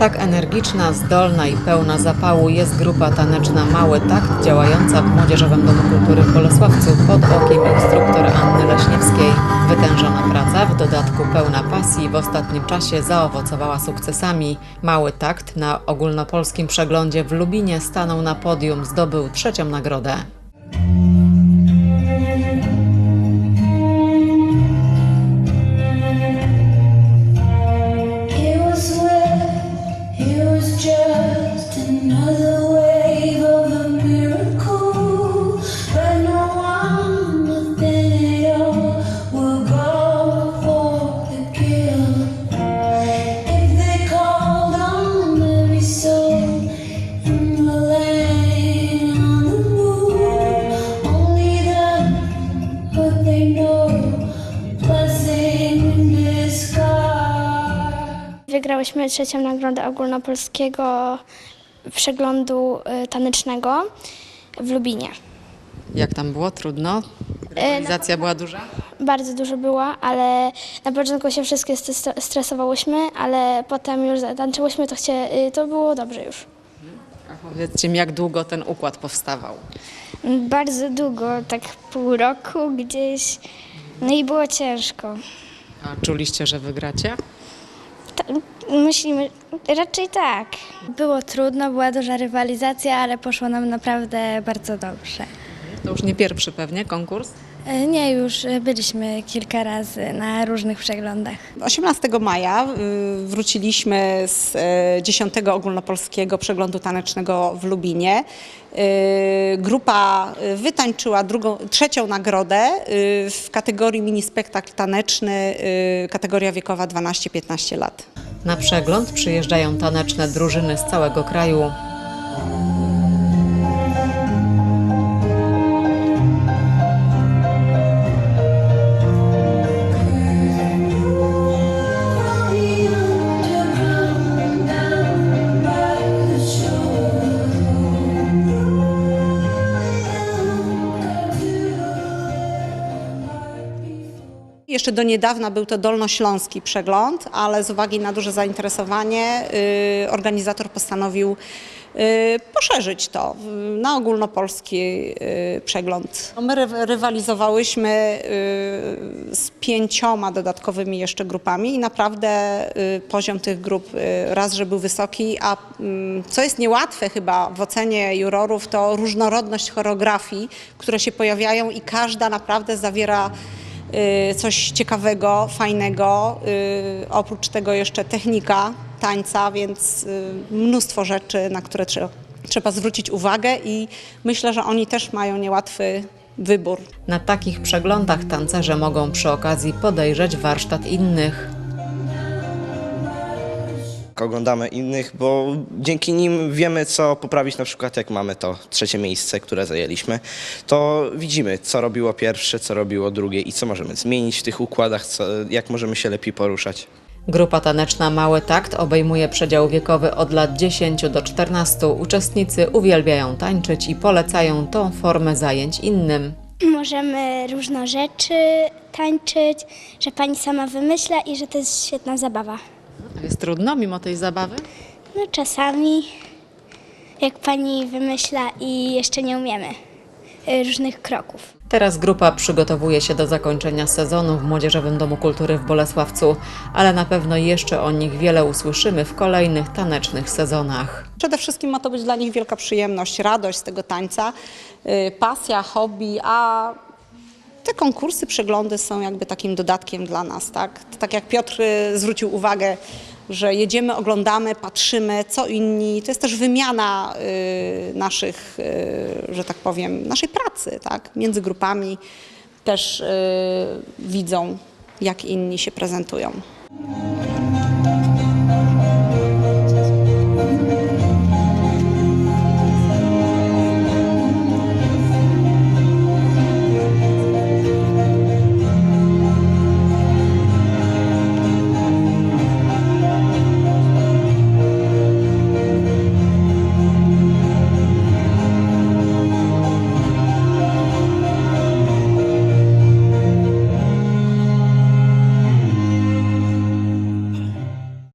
Tak energiczna, zdolna i pełna zapału jest grupa taneczna Mały Takt działająca w Młodzieżowym Domu Kultury w Bolesławcu pod okiem instruktora Anny Leśniewskiej. Wytężona praca, w dodatku pełna pasji w ostatnim czasie zaowocowała sukcesami. Mały Takt na ogólnopolskim przeglądzie w Lubinie stanął na podium, zdobył trzecią nagrodę. Wygrałyśmy trzecią nagrodę ogólnopolskiego przeglądu y, tanecznego w Lubinie. Jak tam było? Trudno? Rywalizacja była duża? Bardzo dużo było, ale na początku się wszystkie stres- stresowałyśmy, ale potem już zatańczyłyśmy, to, chcie, y, to było dobrze już. A powiedzcie mi, jak długo ten układ powstawał? Bardzo długo, tak pół roku gdzieś, no i było ciężko. A czuliście, że wygracie? Myślimy, raczej tak. Było trudno, była duża rywalizacja, ale poszło nam naprawdę bardzo dobrze. To już nie pierwszy pewnie konkurs? E, Nie, już e, byliśmy kilka razy na różnych przeglądach. 18 maja y, wróciliśmy z e, 10 ogólnopolskiego przeglądu tanecznego w Lubinie. Grupa wytańczyła drugą, trzecią nagrodę w kategorii mini spektakl taneczny, kategoria wiekowa 12-15 lat. Na przegląd przyjeżdżają taneczne drużyny z całego kraju. Jeszcze do niedawna był to dolnośląski przegląd, ale z uwagi na duże zainteresowanie y, organizator postanowił y, poszerzyć to y, na ogólnopolski przegląd. No, My ry- rywalizowałyśmy z pięcioma dodatkowymi jeszcze grupami i naprawdę poziom tych grup raz, że był wysoki, a mm, co jest niełatwe chyba w ocenie jurorów, to różnorodność choreografii, które się pojawiają i każda naprawdę zawiera coś ciekawego, fajnego. y, Oprócz tego jeszcze technika tańca, więc y, mnóstwo rzeczy, na które trzeba, trzeba zwrócić uwagę i myślę, że oni też mają niełatwy wybór. Na takich przeglądach tancerze mogą przy okazji podejrzeć warsztat innych. Oglądamy innych, bo dzięki nim wiemy, co poprawić, na przykład jak mamy to trzecie miejsce, które zajęliśmy, to widzimy, co robiło pierwsze, co robiło drugie i co możemy zmienić w tych układach, co, jak możemy się lepiej poruszać. Grupa taneczna Mały Takt obejmuje przedział wiekowy od lat 10 do 14. Uczestnicy uwielbiają tańczyć i polecają tą formę zajęć innym. Możemy różne rzeczy tańczyć, że pani sama wymyśla i że to jest świetna zabawa. Jest trudno mimo tej zabawy? No czasami, jak pani wymyśla i jeszcze nie umiemy y, różnych kroków. Teraz grupa przygotowuje się do zakończenia sezonu w Młodzieżowym Domu Kultury w Bolesławcu, ale na pewno jeszcze o nich wiele usłyszymy w kolejnych tanecznych sezonach. Przede wszystkim ma to być dla nich wielka przyjemność, radość z tego tańca, y, pasja, hobby, a te konkursy, przeglądy są jakby takim dodatkiem dla nas, tak? Tak jak Piotr y, zwrócił uwagę, że jedziemy, oglądamy, patrzymy, co inni. To jest też wymiana y, naszych, y, że tak powiem, naszej pracy, tak? Między grupami też widzą, jak inni się prezentują.